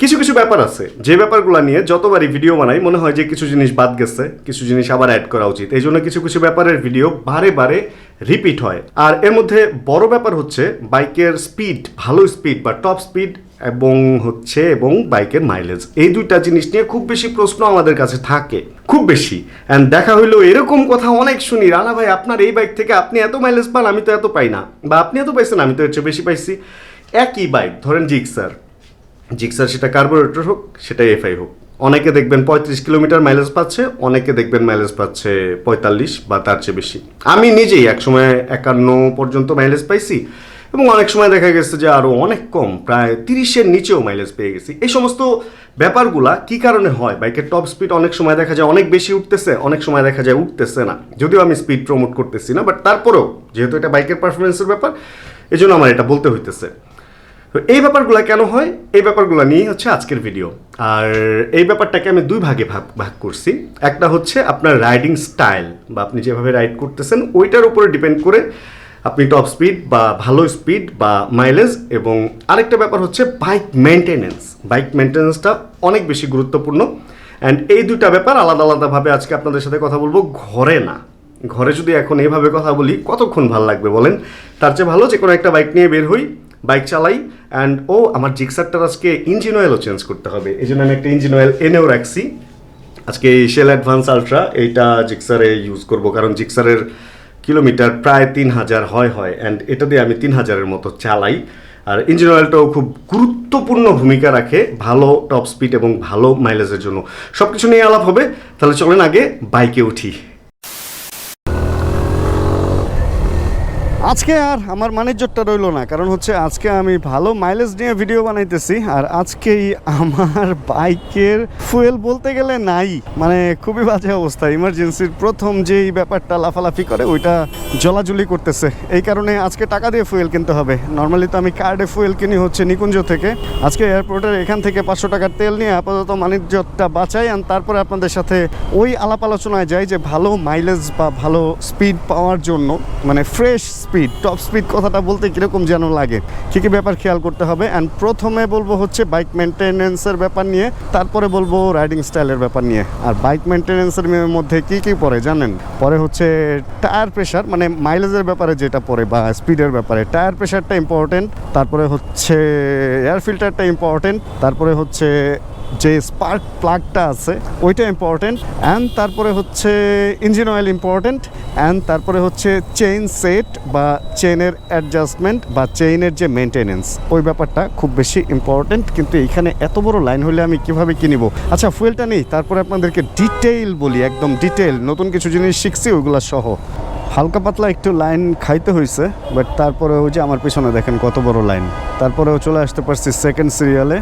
কিছু কিছু ব্যাপার আছে। যে ব্যাপারগুলো নিয়ে যতবারই ভিডিও বানাই, মনে হয় যে কিছু জিনিস বাদ গেছে, কিছু জিনিস আবার অ্যাড করা উচিত। এই জন্য কিছু কিছু ব্যাপারের ভিডিও বারে বারে রিপিট হয়। আর এর মধ্যে বড় ব্যাপার হচ্ছে, বাইকের স্পিড ভালো স্পিড বা টপ স্পিড এবং হচ্ছে এবং বাইকের মাইলেজ এই দুইটা জিনিস নিয়ে খুব বেশি প্রশ্ন আমাদের কাছে থাকে। খুব বেশি। অ্যান্ড দেখা হইল এরকম কথা অনেক শুনি, রানা ভাই, আপনার এই বাইক থেকে আপনি এত মাইলেজ পান, আমি তো এত পাই না। বা, আপনি এত পাইছেন, আমি তো এর চেয়ে বেশি পাইছি। একই বাইক ধরেন জিক্সার জিক্সার সেটা কার্বোরেটর হোক সেটা এফআই হোক। অনেকে দেখবেন পঁয়ত্রিশ কিলোমিটার মাইলেজ পাচ্ছে, অনেকে দেখবেন মাইলেজ পাচ্ছে পঁয়তাল্লিশ বা তার চেয়ে বেশি। আমি নিজেই একসময় একান্ন পর্যন্ত মাইলেজ পাইছি এবং অনেক সময় দেখা গেছে যে আরও অনেক কম, প্রায় তিরিশের নিচেও মাইলেজ পেয়ে গেছি। এই সমস্ত ব্যাপারগুলা কি কারণে হয়? বাইকের টপ স্পিড অনেক সময় দেখা যায় অনেক বেশি উঠতেছে, অনেক সময় দেখা যায় উঠতেছে না। যদিও আমি স্পিড প্রমোট করতেছি না বাট তারপরেও যেহেতু এটা বাইকের পারফরমেন্সের ব্যাপার এই জন্য আমার এটা বলতে হইতেছে। তো এই ব্যাপারগুলো কেন হয়? এই ব্যাপারগুলো নিয়েই হচ্ছে আজকের ভিডিও আর এই ব্যাপারটাকে আমি দুই ভাগে ভাগ ভাগ করছি। একটা হচ্ছে আপনার রাইডিং স্টাইল বা আপনি যেভাবে রাইড করতেছেন, ওইটার উপরে ডিপেন্ড করে আপনি টপ স্পিড বা ভালো স্পিড বা মাইলেজ এবং আরেকটা ব্যাপার হচ্ছে বাইক মেনটেনেন্স বাইক মেনটেনেন্সটা অনেক বেশি গুরুত্বপূর্ণ। অ্যান্ড এই দুটা ব্যাপার আলাদা আলাদাভাবে আজকে আপনাদের সাথে কথা বলব ঘরে না। ঘরে যদি এখন এইভাবে কথা বলি, কতক্ষণ ভালো লাগবে বলেন? তার চেয়ে ভালো যে কোনো একটা বাইক নিয়ে বের হই বাইক চালাই অ্যান্ড ও আমার জিক্সারটার আজকে ইঞ্জিন অয়েলও চেঞ্জ করতে হবে। এই জন্য আমি একটা ইঞ্জিন অয়েল এনেও রাখছি। আজকে এই শেল অ্যাডভান্স আলট্রা এইটা জিক্সারে ইউজ করব, কারণ জিক্সারের কিলোমিটার প্রায় তিন হাজার হয় হয়। অ্যান্ড এটা দিয়ে আমি তিন হাজারের মতো চালাই। আর ইঞ্জিন অয়েলটাও খুব গুরুত্বপূর্ণ ভূমিকা রাখে, ভালো টপ স্পিড এবং ভালো মাইলেজের জন্য। সব কিছু নিয়ে আলাপ হবে। তাহলে চলেন আগে বাইকে উঠি। আজকে আর আমার মানিজ্যটা রইল না, কারণ হচ্ছে আজকে আমি ভালো মাইলেজ নিয়ে ভিডিও বানাইতেছি, আর আজকেই আমার বাইকের ফুয়েল বলতে গেলে নাই। মানে খুবই বাজে অবস্থা ইমার্জেন্সির প্রথম যেই ব্যাপারটা লাফালাফি করে, ওইটা জলাজলি করতেছে। এই কারণে আজকে টাকা দিয়ে ফুয়েল কিনতে হবে। নর্মালি তো আমি কার্ডে ফুয়েল কিনি হচ্ছে নিকুঞ্জ থেকে। আজকে এয়ারপোর্টের এখান থেকে পাঁচশো টাকার তেল নিয়ে আপাতত মানিজ্যটা বাঁচাই আর তারপরে আপনাদের সাথে ওই আলাপ আলোচনায় যাই যে ভালো মাইলেজ বা ভালো স্পিড পাওয়ার জন্য মানে ফ্রেশ স্পিড টপ স্পিড কথাটা বলতে কীরকম যেন লাগে। কী কী ব্যাপার খেয়াল করতে হবে। অ্যান্ড প্রথমে বলব হচ্ছে বাইক মেনটেনেন্সের ব্যাপার নিয়ে, তারপরে বলব রাইডিং স্টাইলের ব্যাপার নিয়ে। আর বাইক মেনটেনেন্সের মধ্যে কী কী পড়ে জানেন? পরে হচ্ছে টায়ার প্রেশার মানে মাইলেজের ব্যাপারে যেটা পড়ে বা স্পিডের ব্যাপারে। টায়ার প্রেশারটা ইম্পর্টেন্ট তারপরে হচ্ছে এয়ার ফিল্টারটা ইম্পর্টেন্ট তারপরে হচ্ছে যে স্পার্ক প্লাগটা আছে, ওইটা ইম্পর্টেন্ট অ্যান্ড তারপরে হচ্ছে ইঞ্জিন অয়েল ইম্পর্টেন্ট অ্যান্ড তারপরে হচ্ছে চেইন সেট বা চেইনের অ্যাডজাস্টমেন্ট বা চেইনের যে মেনটেনেন্স ওই ব্যাপারটা খুব বেশি ইম্পর্টেন্ট কিন্তু এইখানে এত বড় লাইন হলে আমি কীভাবে কিনিব আচ্ছা ফুয়েলটা নেই, তারপরে আপনাদেরকে ডিটেইল বলি, একদম ডিটেইল নতুন কিছু জিনিস শিখছি, ওইগুলো সহ। হালকা পাতলা একটু লাইন খাইতে হয়েছে বাট তারপরে ওই যে আমার পিছনে দেখেন কত বড় লাইন। তারপরেও চলে আসতে পারছি সেকেন্ড সিরিয়ালে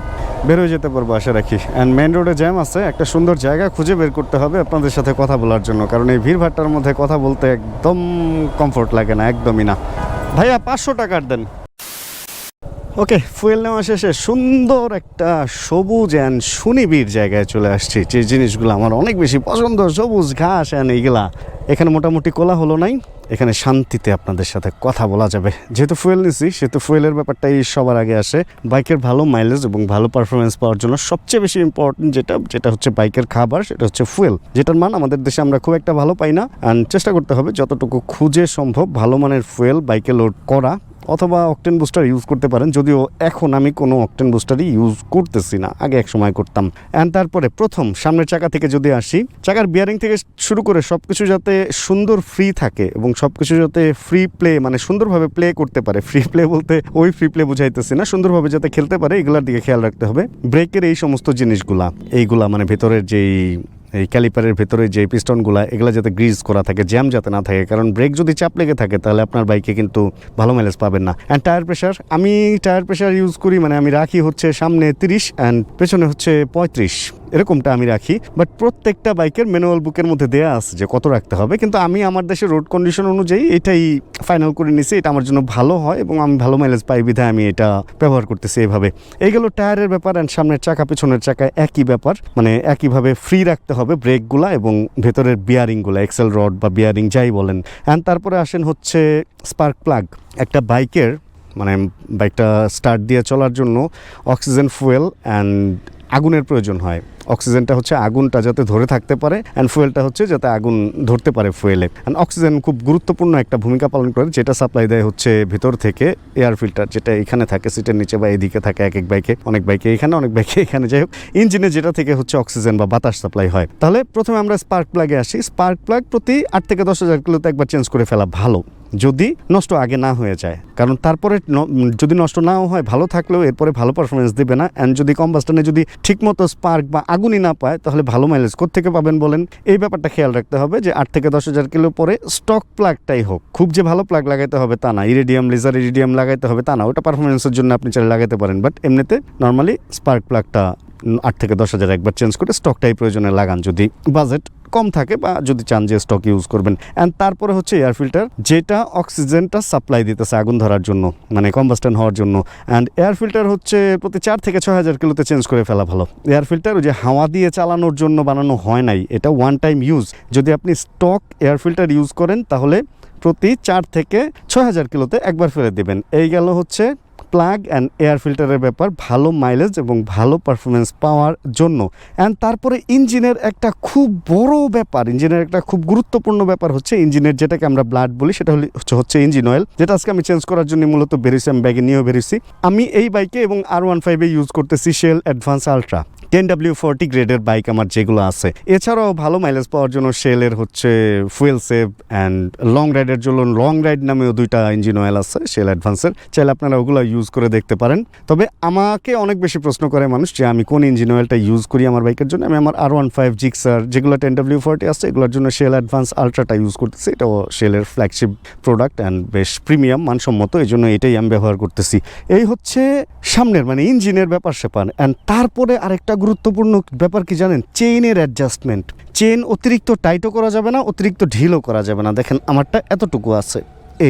বের হয়ে যেতে পারব আশা রাখি। অ্যান্ড মেন রোডে জ্যাম আছে, একটা সুন্দর জায়গা খুঁজে বের করতে হবে আপনাদের সাথে কথা বলার জন্য, কারণ এই ভিড়ভাট্টার মধ্যে কথা বলতে একদম কমফোর্ট লাগে না, একদমই না। ভাইয়া পাঁচশো টাকার দেন। ওকে ফুয়েল নেওয়া শেষে সুন্দর একটা সবুজ অ্যান্ড সুনিবিড় জায়গায় চলে আসছি। যে জিনিসগুলো আমার অনেক বেশি পছন্দ, সবুজ, ঘাস অ্যান্ড এইগুলা। এখানে মোটামুটি কোলা হলো নাই, এখানে শান্তিতে আপনাদের সাথে কথা বলা যাবে। যেহেতু ফুয়েল নিছি, সেহেতু ফুয়েলের ব্যাপারটাই সবার আগে আসে। বাইকের ভালো মাইলেজ এবং ভালো পারফরমেন্স পাওয়ার জন্য সবচেয়ে বেশি ইম্পর্টেন্ট যেটা যেটা হচ্ছে বাইকের খাবার, সেটা হচ্ছে ফুয়েল। যেটার মান আমাদের দেশে আমরা খুব একটা ভালো পাই না। অ্যান্ড চেষ্টা করতে হবে যতটুকু খুঁজে সম্ভব ভালো মানের ফুয়েল বাইকে লোড করা। অথবা অকটেন বুস্টার ইউজ করতে পারেন, যদিও এখন আমি কোনো অকটেন বুস্টারই ইউজ করতেছি না, আগে এক সময় করতাম। অ্যান্ড তারপরে প্রথম, সামনের চাকা থেকে যদি আসি, চাকার বিয়ারিং থেকে শুরু করে সব কিছু যাতে সুন্দর ফ্রি থাকে এবং সব কিছু যাতে ফ্রি প্লে মানে সুন্দরভাবে প্লে করতে পারে ফ্রি প্লে বলতে ওই ফ্রি প্লে বুঝাইতেছি না, সুন্দরভাবে যাতে খেলতে পারে, এগুলোর দিকে খেয়াল রাখতে হবে। ব্রেকের এই সমস্ত জিনিসগুলা, এইগুলা মানে ভেতরের যেই এই ক্যালিপারের ভেতরে যে পিস্টনগুলো, এগুলো যাতে গ্রিজ করা থাকে, জ্যাম যাতে না থাকে, কারণ ব্রেক যদি চাপ লেগে থাকে, তাহলে আপনার বাইকে কিন্তু ভালো মাইলেজ পাবেন না। অ্যান্ড টায়ার প্রেশার আমি টায়ার প্রেশার ইউজ করি মানে আমি রাখি হচ্ছে সামনে তিরিশ অ্যান্ড পেছনে হচ্ছে পঁয়ত্রিশ, এরকমটা আমি রাখি। বাট প্রত্যেকটা বাইকের ম্যানুয়াল বুকের মধ্যে দেয়া আছে যে কত রাখতে হবে, কিন্তু আমি আমার দেশের রোড কন্ডিশন অনুযায়ী এটাই ফাইনাল করে নিছি, এটা আমার জন্য ভালো হয় এবং আমি ভালো মাইলেজ পাই বিধায় আমি এটা ব্যবহার করতেছি এইভাবে এই গেল টায়ারের ব্যাপার অ্যান্ড সামনের চাকা, পিছনের চাকা একই ব্যাপার মানে একইভাবে ফ্রি রাখতে হবে। ব্রেকগুলা এবং ভেতরের বিয়ারিংগুলো এক্সেল রড বা বিয়ারিং যাই বলেন। অ্যান্ড তারপরে আসেন হচ্ছে স্পার্ক প্লাগ একটা বাইকের মানে বাইকটা স্টার্ট দিয়ে চলার জন্য অক্সিজেন ফুয়েল অ্যান্ড আগুনের প্রয়োজন হয়। অক্সিজেনটা হচ্ছে আগুনটা যাতে ধরে থাকতে পারে অ্যান্ড ফুয়েলটা হচ্ছে যাতে আগুন ধরতে পারে ফুয়েলে অ্যান্ড অক্সিজেন খুব গুরুত্বপূর্ণ একটা ভূমিকা পালন করে, যেটা সাপ্লাই দেয় হচ্ছে ভেতর থেকে এয়ার ফিল্টার যেটা এখানে থাকে সিটের নিচে বা এদিকে থাকে এক এক বাইকে অনেক বাইকে এখানে, অনেক বাইকে এখানে। যাই হোক ইঞ্জিনে যেটা থেকে হচ্ছে অক্সিজেন বা বাতাস সাপ্লাই হয়। তাহলে প্রথমে আমরা স্পার্ক প্লাগে আসি। স্পার্ক প্লাগ প্রতি আট থেকে দশ হাজার কিলোতে একবার চেঞ্জ করে ফেলা ভালো। যদি নষ্ট আগে না হয়ে যায়। কারণ তারপরে যদি নষ্ট নাও হয়, ভালো থাকলেও এরপরে ভালো পারফরমেন্স দেবে না। অ্যান্ড যদি কম্বাস্টনে যদি ঠিকমতো স্পার্ক বা আগুনই না পায়, তাহলে ভালো মাইলেজ থেকে পাবেন বলেন? এই ব্যাপারটা খেয়াল রাখতে হবে যে আট থেকে দশ হাজার কিলো পরে স্টক প্লাগটাই হোক। খুব যে ভালো প্লাগ লাগাইতে হবে তা না। ইরিডিয়াম লেজার ইরিডিয়াম লাগাইতে হবে তা না। ওটা পারফরমেন্সের জন্য আপনি চাইলে লাগাতে পারেন। বাট এমনিতে নর্মালি স্পার্ক প্লাগটা আট থেকে দশ হাজার একবার চেঞ্জ করে স্টকটাই প্রয়োজনে লাগান। যদি বাজেট কম থাকে বা যদি চান যে স্টক ইউজ করবেন। অ্যান্ড তারপরে হচ্ছে এয়ার ফিল্টার যেটা অক্সিজেনটা সাপ্লাই দিতেছে আগুন ধরার জন্য মানে কম্বাস্টন হওয়ার জন্য। অ্যান্ড এয়ার ফিল্টার হচ্ছে প্রতি চার থেকে ছয় হাজার কিলোতে চেঞ্জ করে ফেলা ভালো। এয়ার ফিল্টার ওই যে হাওয়া দিয়ে চালানোর জন্য বানানো হয় নাই, এটা ওয়ান টাইম ইউজ যদি আপনি স্টক এয়ার ফিল্টার ইউজ করেন, তাহলে প্রতি চার থেকে ছয় হাজার কিলোতে একবার ফেলে দেবেন। এই গেল হচ্ছে প্লাগ অ্যান্ড এয়ার ফিল্টারের ব্যাপার, ভালো মাইলেজ এবং ভালো পারফরমেন্স পাওয়ার জন্য। অ্যান্ড তারপরে ইঞ্জিনের একটা খুব বড় ব্যাপার, ইঞ্জিনের একটা খুব গুরুত্বপূর্ণ ব্যাপার হচ্ছে ইঞ্জিনের যেটাকে আমরা ব্লাড বলি, সেটা হচ্ছে হচ্ছে ইঞ্জিন অয়েল যেটা আজকে আমি চেঞ্জ করার জন্য মূলত বেরিয়েছি আমি ব্যাগে নিয়েও বেরিয়েছি। আমি এই বাইকে এবং আর ওয়ান ফাইভে ইউজ করতেছি Shell Advance Ultra ten W forty গ্রেডের বাইক আমার যেগুলো আছে। এছাড়াও ভালো মাইলেজ পাওয়ার জন্য শেলের হচ্ছে ফুয়েল সেভ অ্যান্ড লং রাইডের জন্য লং রাইড নামেও দুইটা ইঞ্জিন অয়েল আছে শেল অ্যাডভান্সের চাইলে আপনারা ওগুলো ইউজ করে দেখতে পারেন। তবে আমাকে অনেক বেশি প্রশ্ন করে মানুষ যে আমি কোন ইঞ্জিন অয়েলটা ইউজ করি আমার বাইকের জন্য? আমি আমার আর ওয়ান ফাইভ জিক্সার যেগুলো টেন ডাব্লিউ ফোরটি আছে, এগুলোর জন্য শেল অ্যাডভান্স আলট্রাটা ইউজ করতেছি। এটাও শেলের ফ্ল্যাগশিপ প্রোডাক্ট অ্যান্ড বেশ প্রিমিয়াম মানসম্মত। এই জন্য এটাই আমি ব্যবহার করতেছি। এই হচ্ছে সামনের মানে ইঞ্জিনের ব্যাপার স্যাপার অ্যান্ড তারপরে আরেকটা গুরুত্বপূর্ণ ব্যাপার কি জানেন? চেইনের অ্যাডজাস্টমেন্ট চেন অতিরিক্ত টাইটও করা যাবে না, অতিরিক্ত ঢিলও করা যাবে না। দেখেন, আমারটা এতটুকু আছে।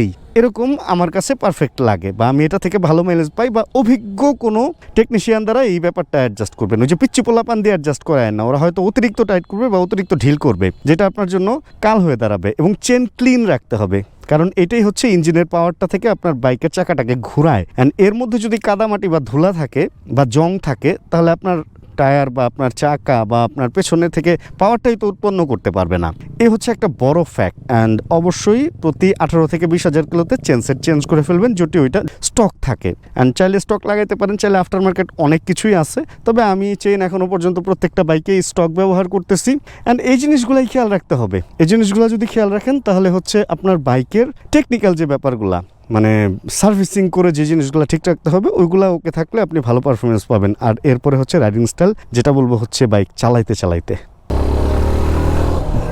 এই, এরকম আমার কাছে পারফেক্ট লাগে বা আমি এটা থেকে ভালো মাইলেজ পাই বা অভিজ্ঞ কোনো টেকনিশিয়ান দ্বারা এই ব্যাপারটা অ্যাডজাস্ট করবেন। ওই যে পিচ্ছি পোলাপান দিয়ে অ্যাডজাস্ট করায় না। ওরা হয়তো অতিরিক্ত টাইট করবে বা অতিরিক্ত ঢিল করবে, যেটা আপনার জন্য কাল হয়ে দাঁড়াবে এবং চেন ক্লিন রাখতে হবে। কারণ এটাই হচ্ছে ইঞ্জিনের পাওয়ারটা থেকে আপনার বাইকের চাকাটাকে ঘোরায়। অ্যান্ড এর মধ্যে যদি কাদামাটি বা ধুলা থাকে বা জং থাকে, তাহলে আপনার টায়ার বা আপনার চাকা বা আপনার পেছনে থেকে পাওয়ারটাই তো উৎপন্ন করতে পারবে না। এ হচ্ছে একটা বড় ফ্যাক্ট অ্যান্ড অবশ্যই প্রতি আঠারো থেকে বিশ হাজার কিলোতে চেনসেট চেঞ্জ করে ফেলবেন যদি ওইটা স্টক থাকে। অ্যান্ড চাইলে স্টক লাগাইতে পারেন, চাইলে আফটার মার্কেট অনেক কিছুই আছে। তবে আমি চেন এখনও পর্যন্ত প্রত্যেকটা বাইকেই স্টক ব্যবহার করতেছি। অ্যান্ড এই জিনিসগুলাই খেয়াল রাখতে হবে। এই জিনিসগুলো যদি খেয়াল রাখেন, তাহলে হচ্ছে আপনার বাইকের টেকনিক্যাল যে ব্যাপারগুলা মানে সার্ভিসিং করে যে জিনিসগুলো ঠিক রাখতে হবে, ওইগুলো ওকে থাকলে আপনি ভালো পারফরমেন্স পাবেন। আর এরপরে হচ্ছে রাইডিং স্টাইল যেটা বলব হচ্ছে বাইক চালাইতে চালাইতে।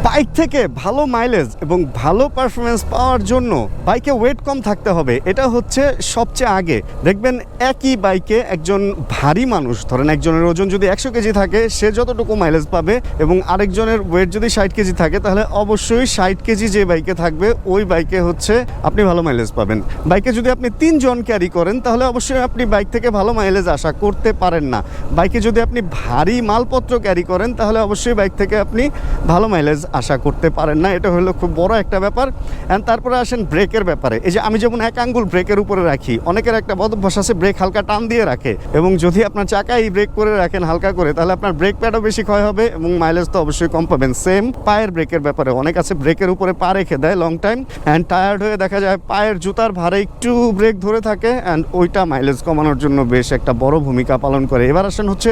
বাইক থেকে ভালো মাইলেজ এবং ভালো পারফরমেন্স পাওয়ার জন্য বাইকে ওয়েট কম থাকতে হবে। এটা হচ্ছে সবচেয়ে আগে। দেখবেন একই বাইকে একজন ভারী মানুষ, ধরেন একজনের ওজন যদি একশো কেজি থাকে, সে যতটুকু মাইলেজ পাবে এবং আরেকজনের ওয়েট যদি ষাট কেজি থাকে, তাহলে অবশ্যই ষাট কেজি যে বাইকে থাকবে, ওই বাইকে হচ্ছে আপনি ভালো মাইলেজ পাবেন। বাইকে যদি আপনি তিনজন ক্যারি করেন, তাহলে অবশ্যই আপনি বাইক থেকে ভালো মাইলেজ আশা করতে পারেন না। বাইকে যদি আপনি ভারী মালপত্র ক্যারি করেন, তাহলে অবশ্যই বাইক থেকে আপনি ভালো মাইলেজ আশা করতে পারেন না, এটা হলো খুব বড় একটা ব্যাপার। অ্যান্ড তারপরে আসেন ব্রেকের ব্যাপারে। এই যে আমি যেমন এক আঙ্গুল ব্রেকের উপরে রাখি, অনেকের একটা বদভ্যাস আছে ব্রেক হালকা টান দিয়ে রাখে। এবং যদি আপনার চাকাই ব্রেক করে রাখেন হালকা করে, তাহলে আপনার ব্রেক প্যাডও বেশি ক্ষয় হবে এবং মাইলেজ তো অবশ্যই কম পাবেন। সেম পায়ের ব্রেকের ব্যাপারে। অনেক আছে ব্রেকের উপরে পা রেখে দেয় লং টাইম অ্যান্ড টায়ার্ড হয়ে দেখা যায় পায়ের জুতার ভারে একটু ব্রেক ধরে থাকে অ্যান্ড ওইটা মাইলেজ কমানোর জন্য বেশ একটা বড় ভূমিকা পালন করে। এবার আসেন হচ্ছে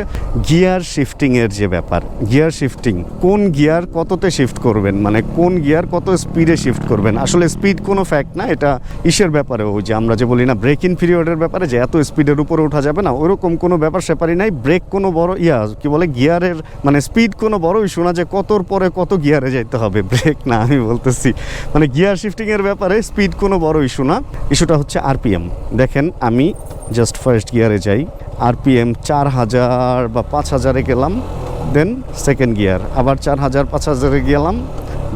গিয়ার শিফটিংয়ের যে ব্যাপার। গিয়ার শিফটিং কোন গিয়ার কততে শিফট করবেন? মানে কোন গিয়ার কত স্পিডে শিফট করবেন? আসলে স্পিড কোনো ফ্যাক্ট না, এটা ইসের ব্যাপারে ওই যে আমরা যে বলি না ব্রেক ইন পিরিয়ডের ব্যাপারে যে এত স্পিডের উপরে ওঠা যাবে না, ওরকম কোনো ব্যাপার স্যাপারই নাই। ব্রেক কোনো বড়, ইয়া, কি বলে গিয়ারের মানে স্পিড কোনো বড় ইস্যু না যে কতর পরে কত গিয়ারে যাইতে হবে। ব্রেক না, আমি বলতেছি। মানে গিয়ার শিফটিংয়ের ব্যাপারে স্পিড কোনো বড় ইস্যু না ইস্যুটা হচ্ছে আরপিএম দেখেন, আমি জাস্ট ফার্স্ট গিয়ারে যাই। আরপিএম চার হাজার বা পাঁচ হাজারে গেলাম। দেন সেকেন্ড গিয়ার আবার চার হাজার, পাঁচ হাজারে গেলাম,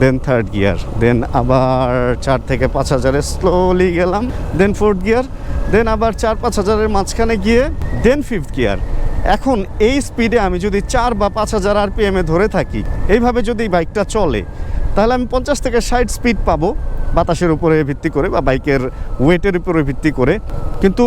দেন থার্ড গিয়ার দেন আবার চার থেকে পাঁচ হাজারে স্লোলি গেলাম, দেন ফোর্থ গিয়ার দেন আবার চার, পাঁচ হাজারের মাঝখানে গিয়ে, দেন ফিফথ গিয়ার এখন এই স্পিডে আমি যদি চার বা পাঁচ হাজার আরপিএমে ধরে থাকি, এইভাবে যদি বাইকটা চলে, তাহলে আমি পঞ্চাশ থেকে ষাট স্পিড পাবো, বাতাসের উপরে ভিত্তি করে বা বাইকের ওয়েটের উপরে ভিত্তি করে। কিন্তু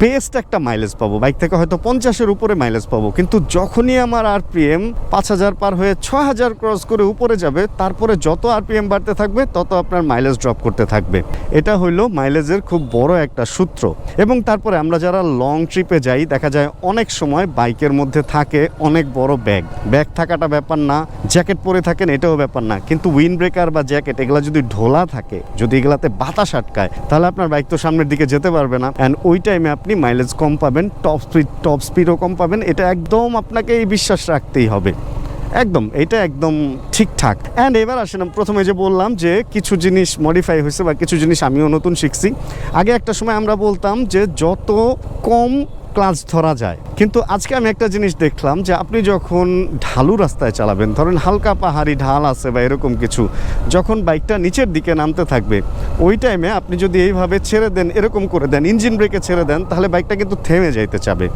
বেস্ট একটা মাইলেজ পাবো। বাইক থেকে হয়তো পঞ্চাশের উপরে মাইলেজ পাবো। কিন্তু যখনই আমার আরপিএম পাঁচ হাজার পার হয়ে ছ হাজার ক্রস করে উপরে যাবে, তারপরে যত আরপিএম বাড়তে থাকবে, তত আপনার মাইলেজ ড্রপ করতে থাকবে। এটা হইল মাইলেজের খুব বড় একটা সূত্র। এবং তারপরে আমরা যারা লং ট্রিপে যাই, দেখা যায় অনেক সময় বাইকের মধ্যে থাকে অনেক বড় ব্যাগ ব্যাগ থাকাটা ব্যাপার না জ্যাকেট পরে থাকেন এটাও ব্যাপার না। কিন্তু উইন্ড ব্রেকার বা জ্যাকেট এগুলা যদি ঢোলা থাকে, যদি এগুলাতে বাতাস আটকায়, তাহলে আপনার বাইক তো সামনের দিকে যেতে পারবে না। অ্যান্ড ওই টাইমে আপনি মাইলেজ কম পাবেন টপ স্পিড টপ স্পিডও কম পাবেন। এটা একদম আপনাকে এই বিশ্বাস রাখতেই হবে। একদম, এটা একদম ঠিকঠাক অ্যান্ড এবার আসেন প্রথমে যে বললাম যে কিছু জিনিস মডিফাই হয়েছে বা কিছু জিনিস আমিও নতুন শিখছি। আগে একটা সময় আমরা বলতাম যে যত কম ক্লাচ ধরা যায়। কিন্তু আজকে আমি একটা জিনিস দেখলাম যে আপনি যখন ঢালু রাস্তায় চালাবেন, ধরেন হালকা পাহাড়ি ঢাল আছে বা এরকম কিছু, যখন বাইকটা নিচের দিকে নামতে থাকবে, ওই টাইমে আপনি যদি এইভাবে ছেড়ে দেন, এরকম করে দেন ইঞ্জিন ব্রেকে ছেড়ে দেন, তাহলে বাইকটা কিন্তু থেমে যাইতে চাবে।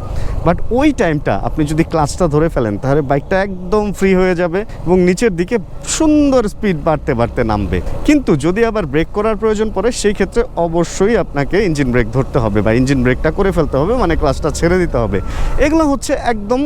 বাট ওই টাইমটা আপনি যদি ক্লাচটা ধরে ফেলেন, তাহলে বাইকটা একদম ফ্রি হয়ে যাবে এবং নিচের দিকে সুন্দর স্পিড বাড়তে বাড়তে নামবে। কিন্তু যদি আবার ব্রেক করার প্রয়োজন পড়ে, সেই ক্ষেত্রে অবশ্যই আপনাকে ইঞ্জিন ব্রেক ধরতে হবে বা ইঞ্জিন ব্রেকটা করে ফেলতে হবে মানে ক্লাচটা ছেড়ে দিতে হবে। এগুলো হচ্ছে একদম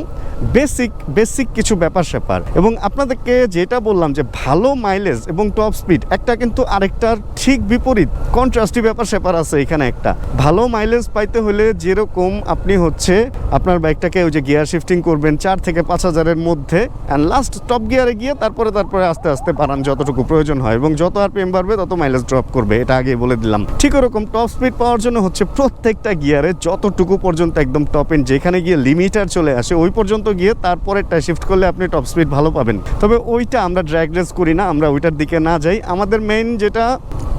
বেসিক বেসিক কিছু ব্যাপার স্যাপার। এবং আপনাদেরকে যেটা বললাম যে ভালো মাইলেজ এবং টপ স্পিড একটা কিন্তু আরেকটার ঠিক বিপরীত কন্ট্রাস্টি ব্যাপার স্যাপার আছে এখানে একটা। ভালো মাইলেজ পাইতে হলে যেরকম আপনি হচ্ছে আপনার বাইকটাকে ওই যে গিয়ার শিফটিং করবেন চার থেকে পাঁচ হাজারের মধ্যে অ্যান্ড লাস্ট টপ গিয়ারে গিয়ে তারপরে তারপরে আস্তে আস্তে বাড়ান যতটুকু প্রয়োজন হয় এবং যত আর পিএম বাড়বে তত মাইলেজ ড্রপ করবে, এটা আগে বলে দিলাম। ঠিক ওরকম টপ স্পিড পাওয়ার জন্য হচ্ছে প্রত্যেকটা গিয়ারে যতটুকু পর্যন্ত একদম টপ এন্ড যেখানে গিয়ে লিমিটার চলে আসে, ওই পর্যন্ত গিয়ে তারপরেরটা শিফট করলে আপনি টপ স্পিড ভালো পাবেন। তবে ওইটা আমরা ড্র্যাগ রেস করি না, আমরা ওইটার দিকে না যাই। আমাদের মেইন যেটা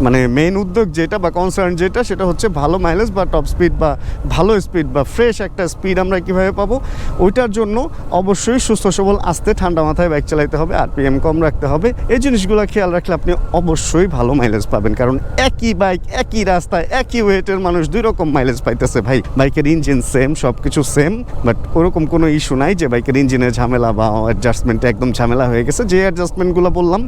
মানে মেইন উদ্যোগ যেটা বা কনসার্ন যেটা, সেটা হচ্ছে ভালো মাইলেজ বা টপ স্পিড বা ভালো স্পিড বা ফ্রেশ একটা স্পিড আমরা কীভাবে পাবো, ওইটার জন্য অবশ্যই সুস্থ সবল আস্তে ঠান্ডা মাথায় বাইক চালাইতে হবে আর পিএম কম রাখতে হবে। এই জিনিসগুলো খেয়াল রাখলে আপনি অবশ্যই ভালো মাইলেজ পাবেন, কারণ একই বাইক একই রাস্তায়, একই ওয়েটের মানুষ দুই রকম মাইলেজ পাইতেছে ভাই। বাইকের ইঞ্জিন সেম সব কিছু সেম বাট ওরকম কোনো ইস্যু নাই যে বাইকের ইঞ্জিনের ঝামেলা বা অ্যাডজাস্টমেন্টে একদম ঝামেলা হয়ে গেছে, যে অ্যাডজাস্টমেন্টগুলো বললাম,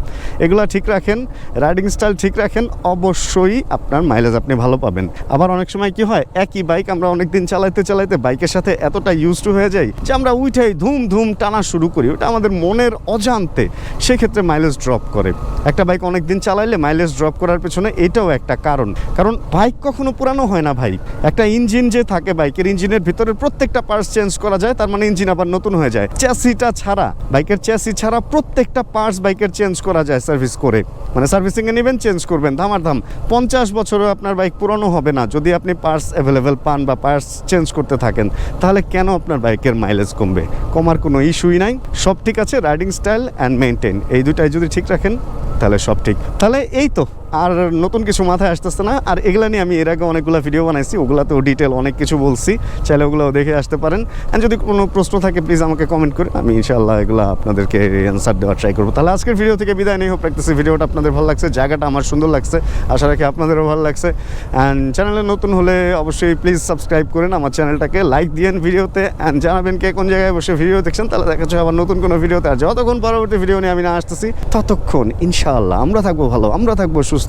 এগুলো ঠিক রাখেন রাইডিং স্টাইল ঠিক রাখেন, অবশ্যই আপনার মাইলেজ আপনি ভালো পাবেন। আবার অনেক সময় কি হয়, একই বাইক আমরা অনেক দিন চালাইতে চালাইতে বাইকের সাথে এতটা ইউজ টু হয়ে যাই, যে আমরা উঠাই ধুম ধুম টানা শুরু করি, ওটা আমাদের মনের অজান্তে, সেক্ষেত্রে মাইলেজ ড্রপ করে। একটা বাইক অনেক দিন চালাইলে মাইলেজ ড্রপ করার পেছনে এটাও একটা কারণ। কারণ বাইক কখনো পুরানো হয় না ভাই। একটা ইঞ্জিন যে থাকে বাইকের ইঞ্জিনের ভিতরে প্রত্যেকটা পার্টস চেঞ্জ করা যায়, তার মানে ইঞ্জিন আবার নতুন হয়ে যায়। চ্যাসিটা ছাড়া, বাইকের চ্যাসি ছাড়া প্রত্যেকটা পার্টস বাইকের চেঞ্জ করা যায় সার্ভিস করে। মানে সার্ভিসিংয়ে নেবেন, চেঞ্জ করবেন। ধামার ধাম পঞ্চাশ বছরেও আপনার বাইক পুরনো হবে না। যদি আপনি পার্টস অ্যাভেলেবেল পান বা পার্টস চেঞ্জ করতে থাকেন, তাহলে কেন আপনার বাইকের মাইলেজ কমবে? কমার কোনো ইস্যুই নাই। সব ঠিক আছে রাইডিং স্টাইল অ্যান্ড মেনটেন এই দুটাই যদি ঠিক রাখেন, তাহলে সব ঠিক। তাহলে এই তো। আর নতুন কিছু মাথায় আসতেছে না। আর এগুলা নিয়ে আমি এর আগে অনেকগুলো ভিডিও বানাইছি, ওগুলাতেও ডিটেল অনেক কিছু বলছি। চাইলে ওগুলো দেখে আসতে পারেন। আর যদি কোনো প্রশ্ন থাকে প্লিজ আমাকে কমেন্ট করে আমি ইনশাল্লাহ এগুলো আপনাদেরকে অ্যান্সার দেওয়ার ট্রাই করব। তাহলে আজকের ভিডিও থেকে বিদায় নেই। হোক রাখতেছি ভিডিওটা আপনাদের ভালো লাগছে। জায়গাটা আমার সুন্দর লাগছে। আশা রাখি আপনাদেরও ভালো লাগছে। অ্যান্ড চ্যানেলে নতুন হলে অবশ্যই প্লিজ সাবস্ক্রাইব করেন। আমার চ্যানেলটাকে লাইক দিয়েন ভিডিওতে অ্যান্ড জানাবেন কে কোন জায়গায় বসে ভিডিও দেখছেন। তাহলে দেখা যাচ্ছে আবার নতুন কোনো ভিডিওতে আর যতক্ষণ পরবর্তী ভিডিও নিয়ে আমি না আসতেছি, ততক্ষণ ইনশাআল্লাহ আমরা থাকব ভালো, আমরা থাকব সুস্থ।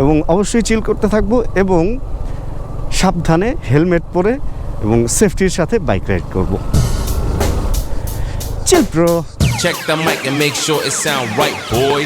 এবং অবশ্যই চিল করতে থাকব এবং সাবধানে হেলমেট পরে এবং সেফটির সাথে বাইক রাইড করব। Chill pro Check the mic and make sure it sound right, boys.